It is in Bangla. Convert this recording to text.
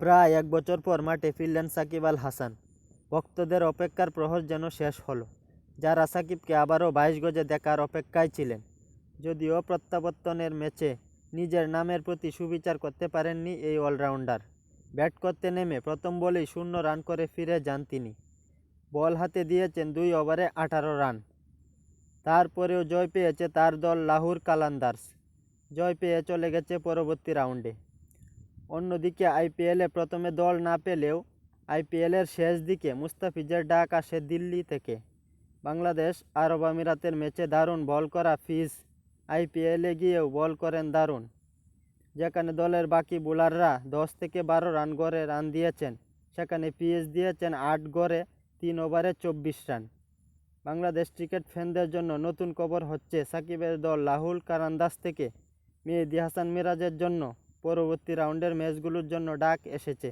প্রায় এক বছর পর মাঠে ফিরলেন সাকিব আল হাসান। ভক্তদের অপেক্ষার প্রহর যেন শেষ হলো, যারা সাকিবকে আবারও বাইশ গজে দেখার অপেক্ষায় ছিলেন। যদিও প্রত্যাবর্তনের ম্যাচে নিজের নামের প্রতি সুবিচার করতে পারেননি এই অলরাউন্ডার। ব্যাট করতে নেমে প্রথম বলেই শূন্য রান করে ফিরে যান তিনি। বল হাতে দিয়েছেন দুই ওভারে আঠারো রান। তারপরেও জয় পেয়েছে তার দল লাহুর কালান্দার্স। জয় পেয়ে চলে গেছে পরবর্তী রাউন্ডে। অন্যদিকে আইপিএলে প্রথমে দল না পেলেও আইপিএলের শেষ দিকে মুস্তাফিজের ডাক আসে দিল্লি থেকে। বাংলাদেশ আরব আমিরাতের ম্যাচে দারুণ বল করা ফিজ, আইপিএলে গিয়েও বল করেন দারুণ। যেখানে দলের বাকি বোলাররা দশ থেকে বারো রান গড়ে রান দিয়েছেন, সেখানে পিএস দিয়েছেন আট গড়ে তিন ওভারে চব্বিশ রান। বাংলাদেশ ক্রিকেট ফ্যানদের জন্য নতুন খবর হচ্ছে সাকিবের দল লাহুল কারান্দাস থেকে। মেহেদি হাসান মিরাজের জন্য পরবর্তী রাউন্ডের ম্যাচগুলোর জন্য ডাক এসেছে।